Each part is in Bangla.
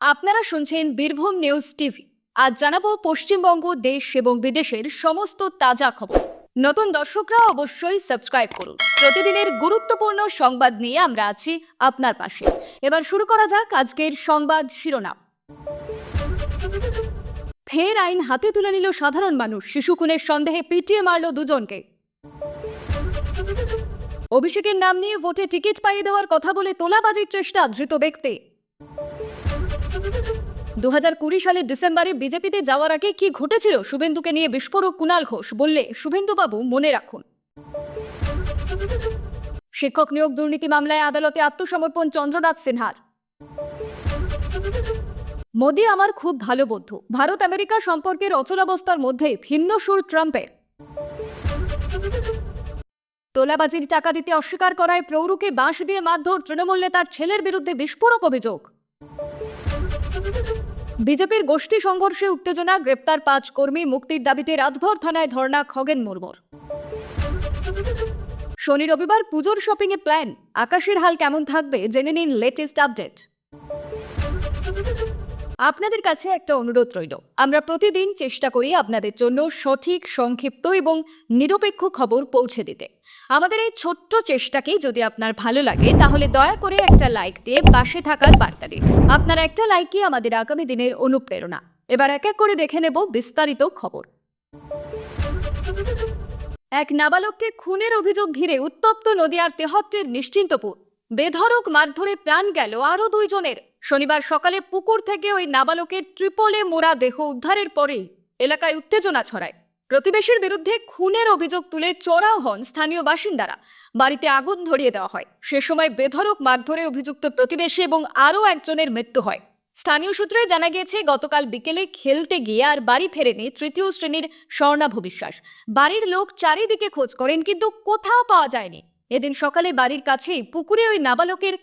আপনারা শুনছেন বীরভূম নিউজ টিভি। আজ জানাব পশ্চিমবঙ্গ, দেশ এবং বিদেশের সমস্ত তাজা খবর। নতুন দর্শকরা অবশ্যই সাবস্ক্রাইব করুন। প্রতিদিনের গুরুত্বপূর্ণ সংবাদ নিয়ে আমরা আছি আপনার পাশে। এবার শুরু করা যাক আজকের সংবাদ শিরোনাম। ফের আইন হাতে তুলে নিল সাধারণ মানুষ। শিশু খুনের সন্দেহে পিটিয়ে মারল দুজনকে। অভিষেকের নাম নিয়ে ভোটে টিকিট পাইয়ে দেওয়ার কথা বলে তোলাবাজির চেষ্টা ধৃত ব্যক্তি। দু কুড়ি সালের ডিসেম্বরে বিজেপিতে যাওয়ার আগে কি ঘটেছিল? শুভেন্দুকে নিয়ে বিস্ফোরক কুণাল ঘোষ বললে, শুভেন্দুবাবু, মনে রাখুন। শিক্ষক নিয়োগ দুর্নীতি মামলায় আদালতে আত্মসমর্পণ চন্দ্রনাথ সিনহার। মোদি আমার খুব ভালো বন্ধু। ভারত আমেরিকা সম্পর্কের অচলাবস্থার মধ্যে ভিন্ন সুর ট্রাম্পের। তোলাবাজির টাকা দিতে অস্বীকার করায় প্রৌরুকে বাঁশ দিয়ে মারধর তৃণমূল নেতার ছেলের বিরুদ্ধে বিস্ফোরক অভিযোগ। বিজেপির গোষ্ঠী সংঘর্ষে উত্তেজনা, গ্রেপ্তার পাঁচ কর্মী মুক্তির দাবিতে রাতভর থানায় ধর্ণা খগেন মুর্মুর। শনি রবিবার পুজোর শপিং এ প্ল্যান আকাশের হাল কেমন থাকবে, জেনে নিন লেটেস্ট আপডেট আপনাদের কাছে একটা অনুরোধ রইল। আমরা প্রতিদিন চেষ্টা করি আপনাদের জন্য সঠিক, সংক্ষিপ্ত এবং নিরপেক্ষ খবর পৌঁছে দিতে। আমাদের এই ছোট্ট চেষ্টাকেই যদি আপনার ভালো লাগে, তাহলে দয়া করে একটা লাইক দিয়ে পাশে থাকার বার্তা দিন। আপনার একটা লাইকই আমাদের আগামী দিনের অনুপ্রেরণা। এবার এক এক করে দেখে নেব বিস্তারিত খবর। এক নাবালককে খুনের অভিযোগ ঘিরে উত্তপ্ত নদিয়ার তেহট্টের নিশ্চিন্তপুর। বেধড়ক মারধরে প্রাণ গেল আরও দুইজনের। শনিবার সকালে পুকুর থেকে ওই নাবালকের ট্রিপলে মোড়া দেহ উদ্ধারের পরেই এলাকায় উত্তেজনা ছড়ায়। প্রতিবেশীর বিরুদ্ধে খুনের অভিযোগ তুলে চড়াও হন স্থানীয় বাসিন্দারা। বাড়িতে আগুন ধরিয়ে দেওয়া হয়। সে সময় বেধড়ক মারধরে অভিযুক্ত প্রতিবেশী এবং আরও একজনের মৃত্যু হয়। স্থানীয় সূত্রে জানা গিয়েছে, গতকাল বিকেলে খেলতে গিয়ে আর বাড়ি ফেরেনি তৃতীয় শ্রেণির স্বর্ণাভ বিশ্বাস বাড়ির লোক চারিদিকে খোঁজ করেন, কিন্তু কোথাও পাওয়া যায়নি। এদিন সকালে বাড়ির কাছেই পুকুরে ওই নাবালকের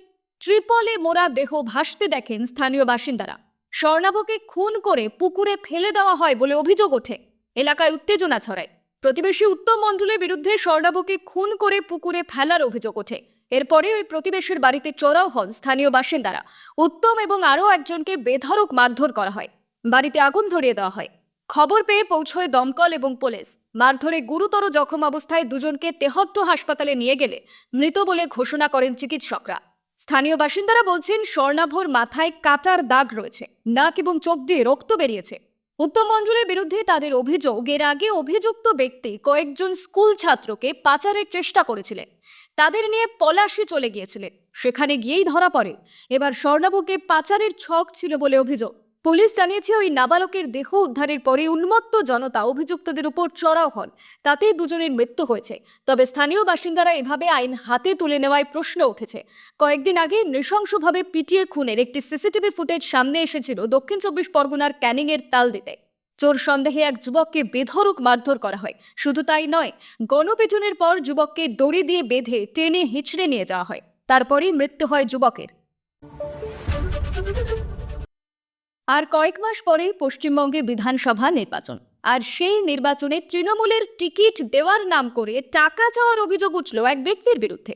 ট্রিপলে মোড়া দেহ ভাসতে দেখেন স্থানীয় বাসিন্দারা। স্বর্ণাভকে খুন করে পুকুরে ফেলে দেওয়া হয় বলে অভিযোগ ওঠে। এলাকায় উত্তেজনা ছড়ায়। প্রতিবেশী উত্তম মণ্ডলের বিরুদ্ধে স্বর্ণাভকে খুন করে পুকুরে ফেলার অভিযোগ ওঠে। এরপরে ওই প্রতিবেশীর বাড়িতে চড়াও হন স্থানীয় বাসিন্দারা। উত্তম এবং আরও একজনকে বেধড়ক মারধর করা হয়। বাড়িতে আগুন ধরিয়ে দেওয়া হয়। খবর পেয়ে পৌঁছয় দমকল এবং পুলিশ। মারধরে গুরুতর জখম অবস্থায় দুজনকে তেহট্ট হাসপাতালে নিয়ে গেলে মৃত বলে ঘোষণা করেন চিকিৎসকরা। স্থানীয় বাসিন্দারা বলছেন, স্বর্ণাভর মাথায় কাটার দাগ রয়েছে, নাক এবং চোখ দিয়ে রক্ত বেরিয়েছে। উত্তম মঞ্জুলের বিরুদ্ধে তাদের অভিযোগ, এর আগে অভিযুক্ত ব্যক্তি কয়েকজন স্কুল ছাত্রকে পাচারের চেষ্টা করেছিলেন। তাদের নিয়ে পলাশি চলে গিয়েছিলেন, সেখানে গিয়েই ধরা পড়ে। এবার স্বর্ণাভকে পাচারের ছক ছিল বলে অভিযোগ। পুলিশ জানিয়েছে ওই নাবালকের দেহ উদ্ধারের পরে উন্মত্ত জনতা অভিযুক্তদের উপর চড়াও হন। তাতেই দুজনের মৃত্যু হয়েছে। তবে স্থানীয় বাসিন্দারা এভাবে আইন হাতে তুলে নেওয়ায় প্রশ্ন উঠেছে। কয়েকদিন আগে নৃশংসভাবে পিটিয়ে খুনের একটি সিসিটিভি ফুটেজ সামনে এসেছিল দক্ষিণ চব্বিশ পরগনার ক্যানিংয়ের তাল দিতে। চোর সন্দেহে এক যুবককে বেধরক মারধর করা হয়। শুধু তাই নয়, গণপিটুনের পর যুবককে দড়ি দিয়ে বেঁধে টেনে হিচড়ে নিয়ে যাওয়া হয়। তারপরেই মৃত্যু হয় যুবকের। আর কয়েক মাস পরেই পশ্চিমবঙ্গে বিধানসভা নির্বাচন। আর সেই নির্বাচনে তৃণমূলের টিকিট দেওয়ার নাম করে টাকা চাওয়ার অভিযোগ উঠল এক ব্যক্তির বিরুদ্ধে।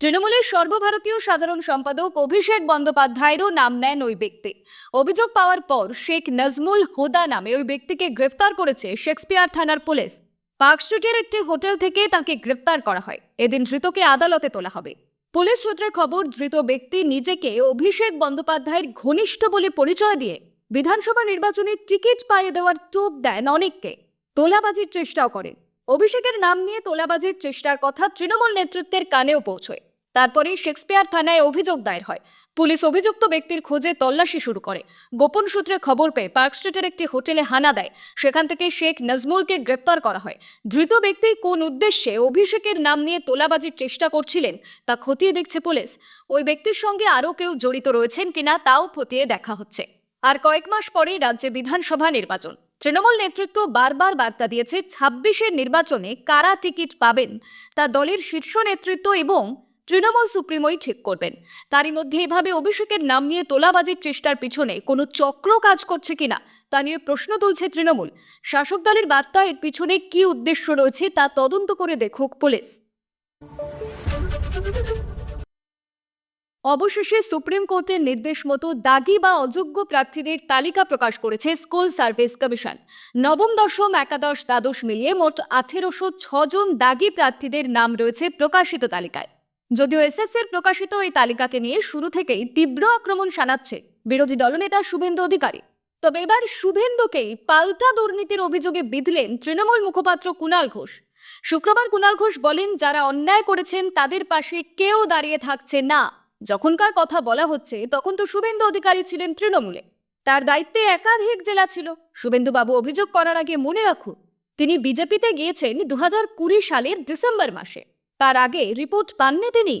তৃণমূলের সর্বভারতীয় সাধারণ সম্পাদক অভিষেক বন্দ্যোপাধ্যায়েরও নাম নেন ওই ব্যক্তি। অভিযোগ পাওয়ার পর শেখ নজমুল হুদা নামে ওই ব্যক্তিকে গ্রেফতার করেছে শেক্সপিয়ার থানার পুলিশ। পার্ক স্ট্রিটের একটি হোটেল থেকে তাকে গ্রেফতার করা হয়। এদিন ধৃতকে আদালতে তোলা হবে। পুলিশ সূত্রে খবর, ধৃত ব্যক্তি নিজেকে অভিষেক বন্দ্যোপাধ্যায়ের ঘনিষ্ঠ বলে পরিচয় দিয়ে বিধানসভা নির্বাচনে টিকিট পাইয়ে দেওয়ার টোপ দেন অনেককে। তোলাবাজির চেষ্টাও করেন। অভিষেকের নাম নিয়ে তোলাবাজির চেষ্টার কথা তৃণমূল নেতৃত্বের কানেও পৌঁছয়। তারপরেই শেক্সপিয়ার থানায় অভিযোগ দায়ের হয়। পুলিশ অভিযুক্ত ব্যক্তির খোঁজে তল্লাশি শুরু করে। গোপন সূত্রে খবর পেয়ে পার্ক স্ট্রিটের একটি হোটেলে হানা দেয়। সেখান থেকে শেখ নজমুলকে গ্রেপ্তার করা হয়। ধৃত ব্যক্তি কোন উদ্দেশ্যে অভিষেকের নাম নিয়ে তোলাবাজির চেষ্টা করছিলেন তা খতিয়ে দেখছে পুলিশ। ওই ব্যক্তির সঙ্গে আরও কেউ জড়িত রয়েছেন কিনা তাও খতিয়ে দেখা হচ্ছে। আর কয়েক মাস পরেই রাজ্যে বিধানসভা নির্বাচন। তৃণমূল নেতৃত্ব বারবার বার্তা দিয়েছে, ছাব্বিশের নির্বাচনে কারা টিকিট পাবেন, তা দলের শীর্ষ নেতৃত্ব এবং তৃণমূল সুপ্রিমোই ঠিক করবেন। তারই মধ্যে এভাবে অভিষেকের নাম নিয়ে তোলাবাজির চেষ্টার পিছনে কোনো চক্র কাজ করছে কিনা, তা নিয়ে প্রশ্ন তুলছে তৃণমূল। শাসক দলের বার্তা এর পিছনে কি উদ্দেশ্য রয়েছে তা তদন্ত করে দেখুক পুলিশ। অবশেষে সুপ্রিম কোর্টের নির্দেশ মতো দাগি বা অযোগ্য প্রার্থীদের তালিকা প্রকাশ করেছে স্কুল সার্ভিস কমিশন। নবম, দশম, একাদশ, দ্বাদশ মিলিয়ে মোট আঠেরোশো ছজন দাগি প্রার্থীদের নাম রয়েছে প্রকাশিত তালিকায়। যদিও এসএসসির প্রকাশিত এই তালিকাকে নিয়ে শুরু থেকেই তীব্র আক্রমণ শানাচ্ছে বিরোধী দলনেতা শুভেন্দু অধিকারী। তবে এবার শুভেন্দুকেই পাল্টা দুর্নীতির অভিযোগে বিধলেন তৃণমূল মুখপাত্র কুণাল ঘোষ। শুক্রবার কুণাল ঘোষ বলেন, যারা অন্যায় করেছেন তাদের পাশে কেউ দাঁড়িয়ে থাকছে না। যখনকার কথা বলা হচ্ছে, তখন তো শুভেন্দু অধিকারী ছিলেন তৃণমূলে। তার দায়িত্বে একাধিক জেলা ছিল। শুভেন্দু বাবু অভিযোগ করার আগে মনে রাখুন, তিনি বিজেপিতে গিয়েছেন দু কুড়ি সালের ডিসেম্বর মাসে। তার আগে রিপোর্ট পাননি তিনি।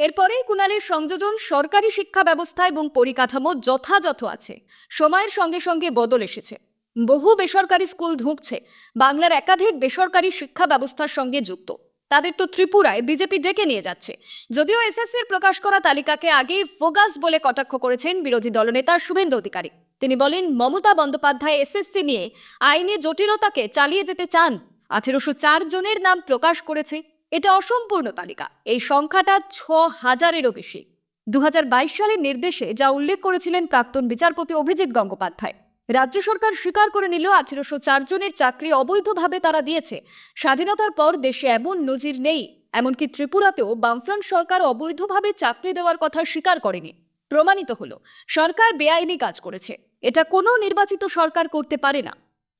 এরপরেই কুণালের সংযোজন সরকারি শিক্ষা ব্যবস্থা এবং পরিকাঠামো যথাযথ আছে। সময়ের সঙ্গে সঙ্গে বদল এসেছে। বহু বেসরকারি স্কুল ঢুকছে বাংলার একাধিক বেসরকারি শিক্ষা ব্যবস্থার সঙ্গে যুক্ত। তাদের তো ত্রিপুরায় বিজেপি ডেকে নিয়ে যাচ্ছে। যদিও এসএসসির প্রকাশ করা তালিকাকে আগেই ফোগাস বলে কটাক্ষ করেছেন বিরোধী দলনেতা শুভেন্দু অধিকারী। তিনি বলেন, মমতা বন্দ্যোপাধ্যায় এসএসসি নিয়ে আইনি জটিলতাকে চালিয়ে যেতে চান। আঠেরোশো চার জনের নাম প্রকাশ করেছে। এটা অসম্পূর্ণ তালিকা। এই সংখ্যাটা ছ হাজারেরও বেশি। দু হাজার বাইশ সালের নির্দেশে যা উল্লেখ করেছিলেন প্রাক্তন বিচারপতি অভিজিৎ গঙ্গোপাধ্যায়। রাজ্য সরকার স্বীকার করে নিল আঠেরোশো চার জনের চাকরি অবৈধভাবে তারা দিয়েছে। স্বাধীনতার পর দেশে এমন নজির নেই, এমনকি ত্রিপুরাতেও বামফ্রন্ট সরকার অবৈধভাবে চাকরি দেওয়ার কথা স্বীকার করেনি। প্রমাণিত হলো, সরকার বেআইনি কাজ করেছে। এটা কোনো নির্বাচিত সরকার করতে পারে না।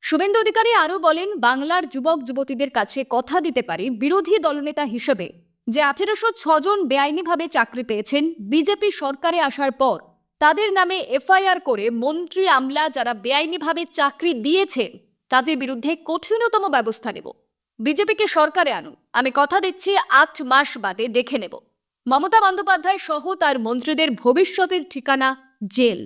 শুভেন্দু অধিকারী আরও বলেন, বাংলার যুবক, যুবতীদের কাছে কথা দিতে পারি বিরোধী দলনেতা হিসেবে। যে আঠেরোশো ছজন বেআইনিভাবে চাকরি পেয়েছেন, বিজেপি সরকারে আসার পর তাদের নামে এফআইআর করে মন্ত্রী আমলা যারা বেআইনিভাবে চাকরি দিয়েছেন, তাদের বিরুদ্ধে কঠিনতম ব্যবস্থা নেব। বিজেপিকে সরকারে আনুন। আমি কথা দিচ্ছি আট মাস বাদে দেখে নেব। মমতা বন্দ্যোপাধ্যায় সহ তার মন্ত্রীদের ভবিষ্যতের ঠিকানা জেল।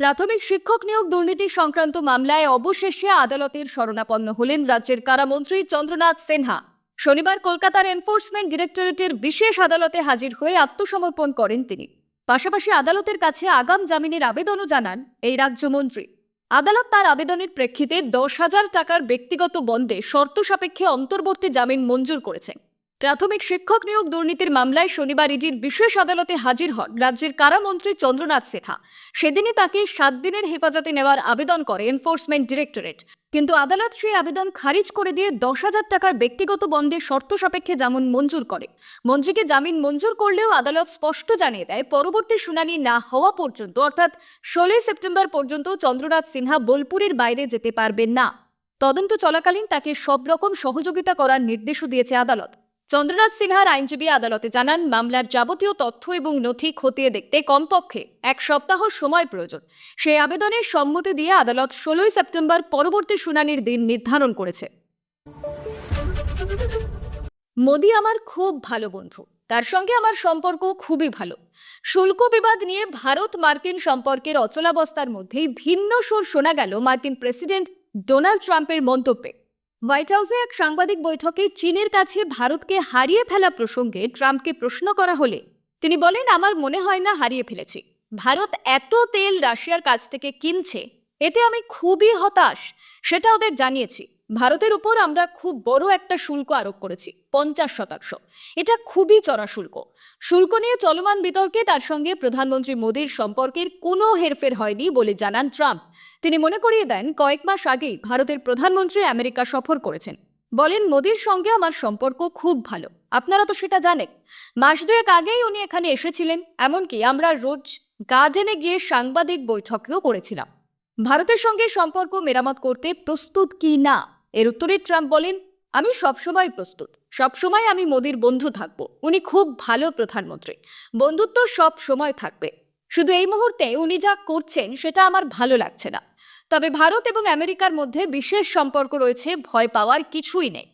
প্রাথমিক শিক্ষক নিয়োগ দুর্নীতি সংক্রান্ত মামলায় অবশেষে আদালতের শরণাপন্ন হলেন রাজ্যের কারামন্ত্রী চন্দ্রনাথ সিনহা। শনিবার কলকাতার এনফোর্সমেন্ট ডিরেক্টরেটের বিশেষ আদালতে হাজির হয়ে আত্মসমর্পণ করেন তিনি। পাশাপাশি আদালতের কাছে আগাম জামিনের আবেদনও জানান এই রাজ্যমন্ত্রী। আদালত তার আবেদনের প্রেক্ষিতে দশ হাজার টাকার ব্যক্তিগত বন্ডে শর্ত সাপেক্ষে অন্তর্বর্তী জামিন মঞ্জুর করেছেন। প্রাথমিক শিক্ষক নিয়োগ দুর্নীতির মামলায় শনিবার ইডির বিশেষ আদালতে হাজির হন রাজ্যের কারামন্ত্রী চন্দ্রনাথ সিনহা সেদিনই তাকে সাত দিনের হেফাজতে নেওয়ার আবেদন করে এনফোর্সমেন্ট ডিরেক্টরেট। কিন্তু আদালত সেই আবেদন খারিজ করে দিয়ে দশ হাজার টাকার ব্যক্তিগত বন্ধে শর্ত সাপেক্ষে জামিন মঞ্জুর করে। মন্ত্রীকে জামিন মঞ্জুর করলেও আদালত স্পষ্ট জানিয়ে দেয়, পরবর্তী শুনানি না হওয়া পর্যন্ত, অর্থাৎ ষোলোই সেপ্টেম্বর পর্যন্ত চন্দ্রনাথ সিনহা বোলপুরের বাইরে যেতে পারবেন না। তদন্ত চলাকালীন তাকে সব রকম সহযোগিতা করার নির্দেশও দিয়েছে আদালত। চন্দ্রনাথ সিনহার আইনজীবী আদালতে জানান, মামলার যাবতীয় তথ্য এবং নথি খতিয়ে দেখতে কমপক্ষে এক সপ্তাহ সময় প্রয়োজন। সেই আবেদনের সম্মতি দিয়ে আদালত ষোলোই সেপ্টেম্বর পরবর্তী শুনানির দিন নির্ধারণ করেছে। মোদি আমার খুব ভালো বন্ধু। তার সঙ্গে আমার সম্পর্ক খুবই ভালো। শুল্ক বিবাদ নিয়ে ভারত মার্কিন সম্পর্কের অচলাবস্থার মধ্যেই ভিন্ন সুর শোনা গেল মার্কিন প্রেসিডেন্ট ডোনাল্ড ট্রাম্পের মন্তব্যে। হোয়াইট হাউসে এক সাংবাদিক বৈঠকে চীনের কাছে ভারতকে হারিয়ে ফেলা প্রসঙ্গে ট্রাম্পকে প্রশ্ন করা হলে। তিনি বলেন, আমার মনে হয় না হারিয়ে ফেলেছি। ভারত এত তেল রাশিয়ার কাছ থেকে কিনছে, এতে আমি খুবই হতাশ, সেটা ওদের জানিয়েছি। ভারতের উপর আমরা খুব বড় একটা শুল্ক আরোপ করেছি, পঞ্চাশ শতাংশ। এটা খুবই চড়া শুল্ক। শুল্ক নিয়ে চলমান বিতর্কে তার সঙ্গে প্রধানমন্ত্রী মোদীর সম্পর্কের কোনো হেরফের হয়নি বলে জানান ট্রাম্প। তিনি মনে করিয়ে দেন, কয়েক মাস আগেই ভারতের প্রধানমন্ত্রী আমেরিকা সফর করেছেন। বলেন, মোদীর সঙ্গে আমার সম্পর্ক খুব ভালো। আপনারা তো সেটা জানেন। মাস দুয়েক আগেই উনি এখানে এসেছিলেন, এমনকি আমরা রোজ গার্ডেনে গিয়ে সাংবাদিক বৈঠকেও করেছিলাম। ভারতের সঙ্গে সম্পর্ক মেরামত করতে প্রস্তুত কি না? এর উত্তরে ট্রাম্প বলেন, আমি সবসময় প্রস্তুত। সবসময় আমি মোদির বন্ধু থাকব। উনি খুব ভালো প্রধানমন্ত্রী। বন্ধুত্ব সব সময় থাকবে। শুধু এই মুহূর্তে উনি যা করছেন, সেটা আমার ভালো লাগছে না। তবে ভারত এবং আমেরিকার মধ্যে বিশেষ সম্পর্ক রয়েছে, ভয় পাওয়ার কিছুই নেই।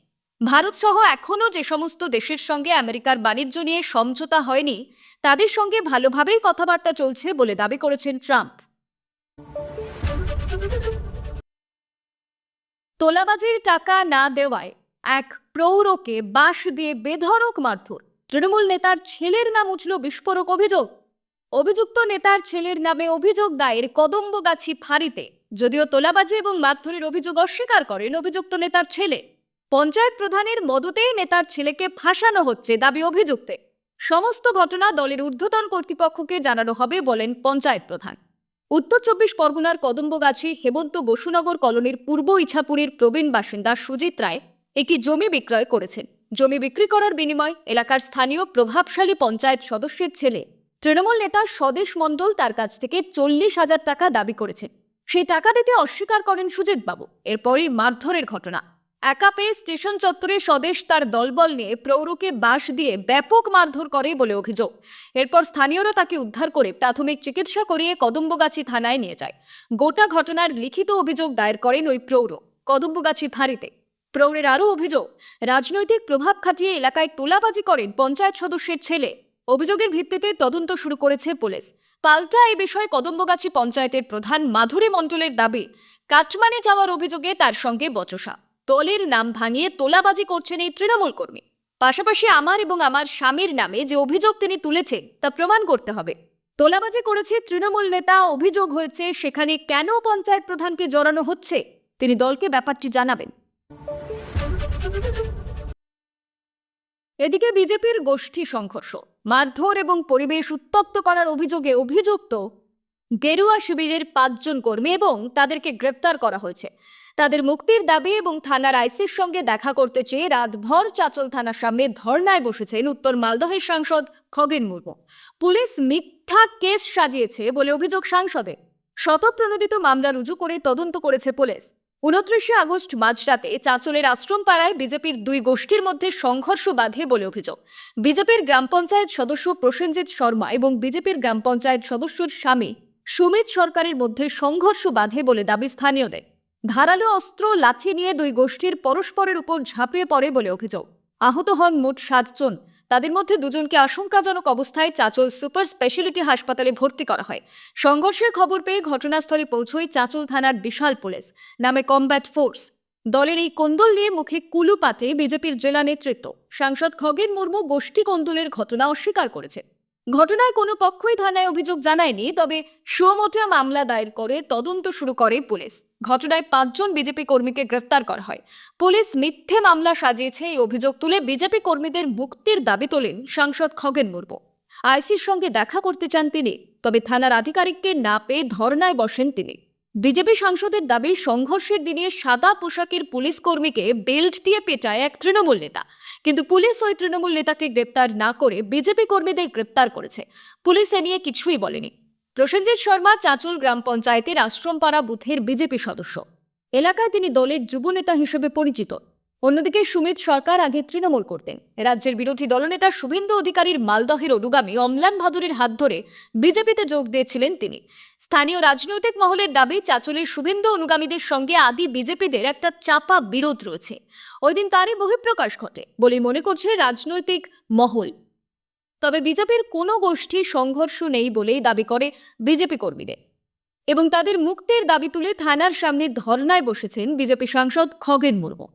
ভারত সহ এখনও যে সমস্ত দেশের সঙ্গে আমেরিকার বাণিজ্য নিয়ে সমঝোতা হয়নি, তাদের সঙ্গে ভালোভাবেই কথাবার্তা চলছে বলে দাবি করেছেন ট্রাম্প। তোলাবাজির টাকা না দেওয়ায় এক প্রৌঢ়কে বাঁশ দিয়ে বেধড়ক মারধর। তৃণমূল নেতার ছেলের নাম উঠল বিস্ফোরক অভিযোগ। অভিযুক্ত নেতার ছেলের নামে অভিযোগ দায়ের কদম্বগাছি ফাঁড়িতে। যদিও তোলাবাজি এবং মারধরের অভিযোগ অস্বীকার করেন অভিযুক্ত নেতার ছেলে। পঞ্চায়েত প্রধানের মদতেই নেতার ছেলেকে ফাঁসানো হচ্ছে দাবি অভিযুক্তে। সমস্ত ঘটনা দলের ঊর্ধ্বতন কর্তৃপক্ষকে জানানো হবে বলেন পঞ্চায়েত প্রধান। উত্তর চব্বিশ পরগনার কদম্বগাছি হেমন্ত বসুনগর কলোনির পূর্ব ইছাপুরের প্রবীণ বাসিন্দা সুজিত রায় একটি জমি বিক্রয় করেছেন। জমি বিক্রি করার বিনিময় এলাকার স্থানীয় প্রভাবশালী পঞ্চায়েত সদস্যের ছেলে তৃণমূল নেতা স্বদেশ মণ্ডল তার কাছ থেকে চল্লিশ হাজার টাকা দাবি করেছেন। সেই টাকা দিতে অস্বীকার করেন সুজিত বাবু এরপরই মারধরের ঘটনা। একা পেয়ে স্টেশন চত্বরে স্বদেশ তার দলবল নিয়ে প্রৌরকে বাঁশ দিয়ে ব্যাপক মারধর করে বলে অভিযোগ। এরপর স্থানীয়রা তাকে উদ্ধার করে প্রাথমিক চিকিৎসা করিয়ে কদম্বগাছি থানায় নিয়ে যায়। গোটা ঘটনার লিখিত অভিযোগ দায়ের করেন ওই প্রৌর কদম্বগাছি ফাঁড়িতে। প্রৌরের আরও অভিযোগ, রাজনৈতিক প্রভাব খাটিয়ে এলাকায় তোলাবাজি করেন পঞ্চায়েত সদস্যের ছেলে। অভিযোগের ভিত্তিতে তদন্ত শুরু করেছে পুলিশ। পাল্টা এই বিষয়ে কদম্বগাছি পঞ্চায়েতের প্রধান মাধুরী মণ্ডলের দাবি কাটমানে যাওয়ার অভিযোগে তার সঙ্গে বচসা। দলের নাম ভাঙিয়ে তোলাবাজি করছেন এই তৃণমূল কর্মী। পাশাপাশি আমার এবং আমার স্বামীর নামে যে অভিযোগ তিনি তুলেছেন, তা প্রমাণ করতে হবে। তোলাবাজি করেছে তৃণমূল নেতা, অভিযোগ হয়েছে সেখানে কেন পঞ্চায়েত প্রধানকে জড়ানো হচ্ছে? তিনি দলকে ব্যাপারটি জানাবেন। এদিকে বিজেপির গোষ্ঠী সংঘর্ষ, মারধর এবং পরিবেশ উত্তপ্ত করার অভিযোগে অভিযুক্ত গেরুয়া শিবিরের পাঁচজন কর্মী এবং তাদেরকে গ্রেপ্তার করা হয়েছে। তাদের মুক্তির দাবি এবং থানার আইসির সঙ্গে দেখা করতে চেয়ে রাতভর চাচল থানার সামনে ধর্নায় বসেছেন উত্তর মালদহের সাংসদ খগেন মুর্মু। পুলিশ মিথ্যা কেস সাজিয়েছে বলে অভিযোগ সাংসদের। শতপ্রণোদিত মামলা রুজু করে তদন্ত করেছে পুলিশ। উনত্রিশে আগস্ট মাঝরাতে চাঁচলের আশ্রম পাড়ায় বিজেপির দুই গোষ্ঠীর মধ্যে সংঘর্ষ বাধে বলে অভিযোগ। বিজেপির গ্রাম পঞ্চায়েত সদস্য প্রসেনজিৎ শর্মা এবং বিজেপির গ্রাম পঞ্চায়েত সদস্যর স্বামী সুমিত সরকারের মধ্যে সংঘর্ষ বাধে বলে দাবি স্থানীয়দের। ধারালো অস্ত্র লাঠি নিয়ে দুই গোষ্ঠীর পরস্পরের উপর ঝাঁপিয়ে পড়ে বলে অভিযোগ। আহত হন মোট সাতজন। তাদের মধ্যে দুজনকে আশঙ্কাজনক অবস্থায় চাচল সুপার স্পেশালিটি হাসপাতালে ভর্তি করা হয়। সংঘর্ষের খবর পেয়ে ঘটনাস্থলে পৌঁছয় চাচল থানার বিশাল পুলিশ, নামে কমব্যাট ফোর্স। দলের এই কোন্দল নিয়ে মুখে কুলু পাতে বিজেপির জেলা নেতৃত্ব। সাংসদ খগেন মুর্মু গোষ্ঠী কোন্দলের ঘটনা অস্বীকার করেছে। ঘটনায় কোনো পক্ষই থানায় অভিযোগ জানায়নি, তবে সুমোটা মামলা দায়ের করে তদন্ত শুরু করে পুলিশ। ঘটনায় পাঁচজন বিজেপি কর্মীকে গ্রেফতার করা হয়। পুলিশ মিথ্যে মামলা সাজিয়েছে এই অভিযোগ তুলে বিজেপি কর্মীদের মুক্তির দাবি তোলেন সাংসদ খগেন মুর্মু। আইসির সঙ্গে দেখা করতে চান তিনি, তবে থানার আধিকারিককে না পেয়ে ধর্নায় বসেন তিনি। বিজেপি সাংসদের দাবি, সংঘর্ষের দিনে সাদা পোশাকের পুলিশ কর্মীকে বেল্ট দিয়ে পেটায় এক তৃণমূল নেতা। কিন্তু পুলিশ ওই তৃণমূল নেতাকে গ্রেপ্তার না করে বিজেপি কর্মীদের গ্রেপ্তার করেছে। পুলিশ এ নিয়ে কিছুই বলেনি। প্রসেনজিৎ শর্মা চাঁচুল গ্রাম পঞ্চায়েতের আশ্রমপাড়া বুথের বিজেপি সদস্য। এলাকায় তিনি দলের যুবনেতা হিসেবে পরিচিত। অন্যদিকে সুমিত সরকার আগে তৃণমূল করতেন। রাজ্যের বিরোধী দলনেতা শুভেন্দু অধিকারীর মালদহের অনুগামী অম্লান ভাদুরীর হাত ধরে বিজেপিতে যোগ দিয়েছিলেন তিনি। স্থানীয় রাজনৈতিক মহলের দাবি, চাচলের শুভেন্দু অনুগামীদের সঙ্গে আদি বিজেপিদের একটা চাপা বিরোধ রয়েছে। ওই দিন তারই বহিঃপ্রকাশ ঘটে বলে মনে করছে রাজনৈতিক মহল। তবে বিজেপির কোনো গোষ্ঠী সংঘর্ষ নেই বলেই দাবি করে বিজেপি কর্মীদের। এবং তাদের মুক্তির দাবি তুলে থানার সামনে ধর্নায় বসেছেন বিজেপি সাংসদ খগেন মুর্মু।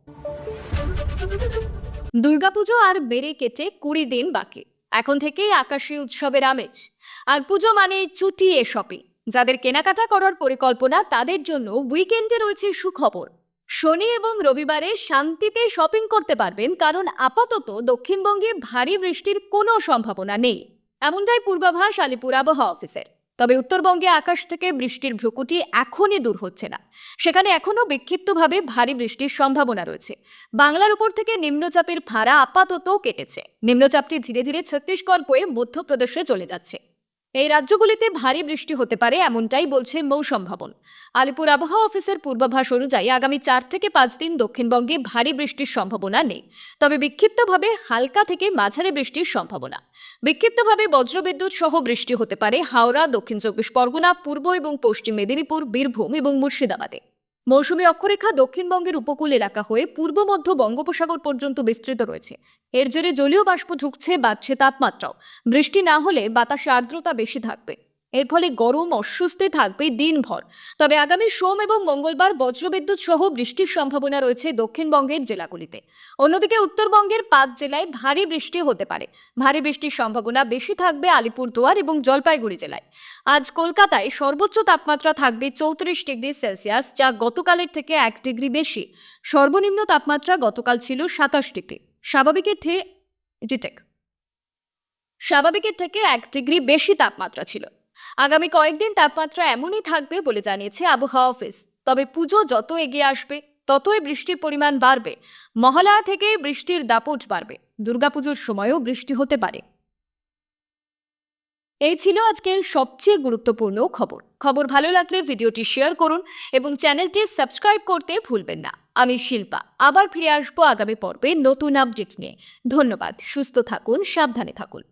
দুর্গাপুজো আর বেড়ে কেটে কুড়ি দিন বাকি। এখন থেকেই আকাশী উৎসবের আমেজ। আর পুজো মানে চুটিয়ে শপিং যাদের কেনাকাটা করার পরিকল্পনা, তাদের জন্য উইকেন্ডে রয়েছে সুখবর। শনি এবং রবিবারে শান্তিতে শপিং করতে পারবেন, কারণ আপাতত দক্ষিণবঙ্গে ভারী বৃষ্টির কোনো সম্ভাবনা নেই। এমনটাই পূর্বাভাস আলিপুর আবহাওয়া অফিসের। তবে উত্তরবঙ্গে আকাশ থেকে বৃষ্টির ভ্রুকুটি এখনই দূর হচ্ছে না। সেখানে এখনও বিক্ষিপ্তভাবে ভারী বৃষ্টির সম্ভাবনা রয়েছে। বাংলার উপর থেকে নিম্নচাপের ভাড়া আপাতত কেটেছে। নিম্নচাপটি ধীরে ধীরে ছত্তিশগড় হয়ে মধ্যপ্রদেশে চলে যাচ্ছে। এই রাজ্যগুলিতে ভারী বৃষ্টি হতে পারে, এমনটাই বলছে মৌসম ভবন। আলিপুর আবহাওয়া অফিসের পূর্বাভাস অনুযায়ী আগামী চার থেকে পাঁচ দিন দক্ষিণবঙ্গে ভারী বৃষ্টির সম্ভাবনা নেই। তবে বিক্ষিপ্তভাবে হালকা থেকে মাঝারি বৃষ্টির সম্ভাবনা। বিক্ষিপ্তভাবে বজ্রবিদ্যুৎ সহ বৃষ্টি হতে পারে হাওড়া, দক্ষিণ চব্বিশ পরগনা, পূর্ব এবং পশ্চিম মেদিনীপুর, বীরভূম এবং মুর্শিদাবাদে। মৌসুমী অক্ষরেখা দক্ষিণবঙ্গের উপকূল এলাকা হয়ে পূর্ব মধ্য বঙ্গোপসাগর পর্যন্ত বিস্তৃত রয়েছে। এর জেরে জলীয় বাষ্প ঢুকছে, বাড়ছে তাপমাত্রাও। বৃষ্টি না হলে বাতাসে আর্দ্রতা বেশি থাকবে। এর ফলে গরম, অস্বস্তি থাকবে দিনভর। তবে আগামী সোম এবং মঙ্গলবার বজ্রবিদ্যুৎ সহ বৃষ্টির সম্ভাবনা রয়েছে দক্ষিণবঙ্গের জেলাগুলিতে। অন্যদিকে উত্তরবঙ্গের পাঁচ জেলায় ভারী বৃষ্টি হতে পারে। ভারী বৃষ্টির সম্ভাবনা বেশি থাকবে আলিপুরদুয়ার এবং জলপাইগুড়ি জেলায়। আজ কলকাতায় সর্বোচ্চ তাপমাত্রা থাকবে চৌত্রিশ ডিগ্রি সেলসিয়াস, যা গতকালের থেকে এক ডিগ্রি বেশি। সর্বনিম্ন তাপমাত্রা গতকাল ছিল সাতাশ ডিগ্রি। স্বাভাবিকের থেকে স্বাভাবিকের থেকে এক ডিগ্রি বেশি তাপমাত্রা ছিল। আগামী কয়েকদিন তাপমাত্রা এমনই থাকবে বলে জানিয়েছে আবহাওয়া অফিস। তবে পুজো যত এগিয়ে আসবে, ততই বৃষ্টির পরিমাণ বাড়বে। মহালয়া থেকে বৃষ্টির দাপট বাড়বে। দুর্গাপুজোর সময়ও বৃষ্টি হতে পারে। এই ছিল আজকের সবচেয়ে গুরুত্বপূর্ণ খবর। খবর ভালো লাগলে ভিডিওটি শেয়ার করুন এবং চ্যানেলটি সাবস্ক্রাইব করতে ভুলবেন না। আমি শিল্পা। আবার ফিরে আসব আগামী পর্বে নতুন আপডেট নিয়ে। ধন্যবাদ। সুস্থ থাকুন, সাবধানে থাকুন।